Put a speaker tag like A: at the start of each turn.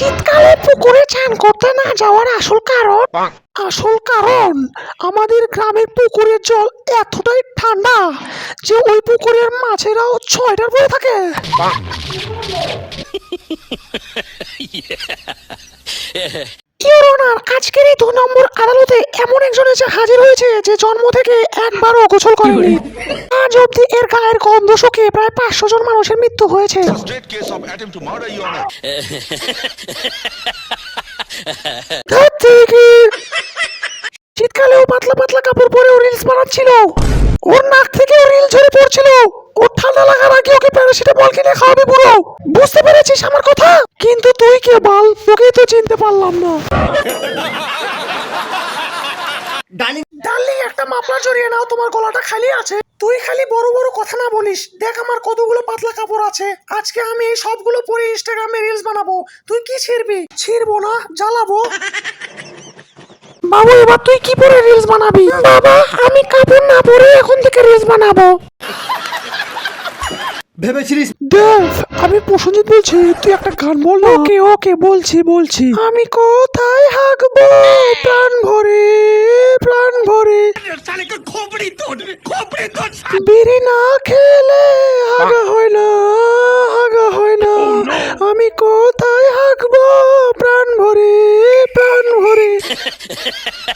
A: শীতকালে পুকুরে চান করতে না যাওয়ার আসল কারণ? আসল কারণ আমাদের গ্রামের পুকুরের জল এতটাই ঠান্ডা যে ওই পুকুরের মাছেরাও ছয়টার পরে থাকে। আজকের এই দু নম্বর আদালতে এমন একজন এসে হাজির হয়েছে যে জন্ম থেকে একবারও গোসল করেনি। আজ অব্দি এর গায়ের গন্ধ শুকিয়ে প্রায় পাঁচশো জন মানুষের মৃত্যু হয়েছে। শীতকালেও পাতলা পাতলা কাপড় পরে রিলস বানাচ্ছিল। ওর নাক থেকে রিল ঝরে পড়ছিল। ওর ঠান্ডা লাগার আগে ওকে প্যারাসিটামল কিনে খাওয়াবে পুরো। বুঝতে পেরেছিস আমার কথা? কিন্তু তুই কে বল? তোকে তো চিনতে পারলাম না।
B: ডার্লিং
A: একটা মাফলার জড়িয়ে নাও তোমার গলাটা খালি আছে। তুই খালি বড় বড় কথা না বলিস। দেখ আমার কতগুলো পাতলা কাপড় আছে। আজকে আমি এই সবগুলো পরে ইনস্টাগ্রামে রিলস বানাবো। তুই কি ছিড়বি? ছিড়বো না জ্বালাবো। বাবু এবার তুই কি পরে রিলস বানাবি? বাবা আমি কাপড় না পরে এখন থেকে রিলস বানাবো।
B: ভেবেছিলিস
A: দেব আমি প্রসঞ্জিৎ বলছি তুই একটা গান বল ওকে ওকে বলছি
B: বলছি।
A: আমি কোথায় হাঁকবো?
C: সালে খোপড়ি তোর খোপড়ি তোর
A: বিড়ি না খেলে আগা হয় না আগা হয় না। oh, আমি কোথায় হাঁকবো প্রাণ ভরে প্রাণ ভরে।